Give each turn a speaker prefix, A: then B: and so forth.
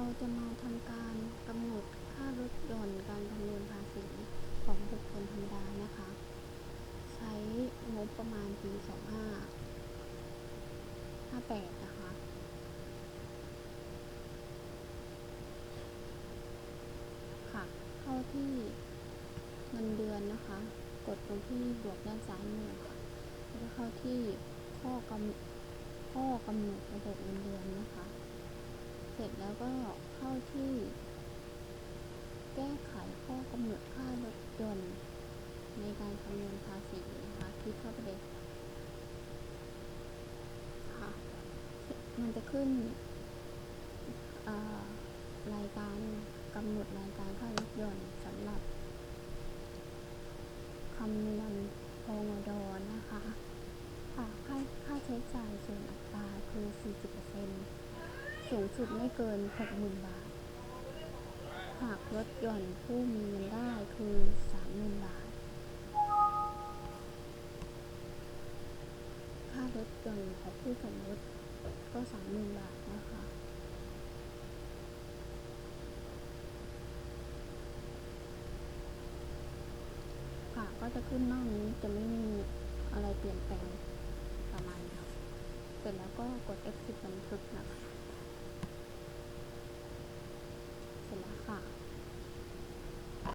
A: เราจะมาทำการกำหนดค่ารถยนต์การคำนวณภาษีของบุคคลธรรมดานะคะ ใช้งบประมาณปี 25 58 นะคะ ค่ะ เข้าที่เงินเดือนนะคะ กดตรงที่บวกด้านซ้ายมือค่ะ แล้วเข้าที่ข้อกำข้อกำหนดระบบเงินเดือนนะคะ ก็เข้าที่ แก้ไขข้อกำหนดค่ารถยนต์ในการคำนวณภาษีนะคะ คลิกเข้าไปเลยค่ะ มันจะขึ้นรายการกำหนดรายการค่ารถยนต์สำหรับ สูงสุดไม่เกิน 60,000 บาท หากลดหย่อนผู้มีเงินได้คือ 30,000 บาท ค่ารถยนต์ของผู้สมรสก็ 30,000 บาทนะคะค่ะก็จะขึ้นนอกนี้จะไม่มีอะไรเปลี่ยนแปลงประมาณนี้เสร็จแล้วก็กด F10 บันทึกนะคะ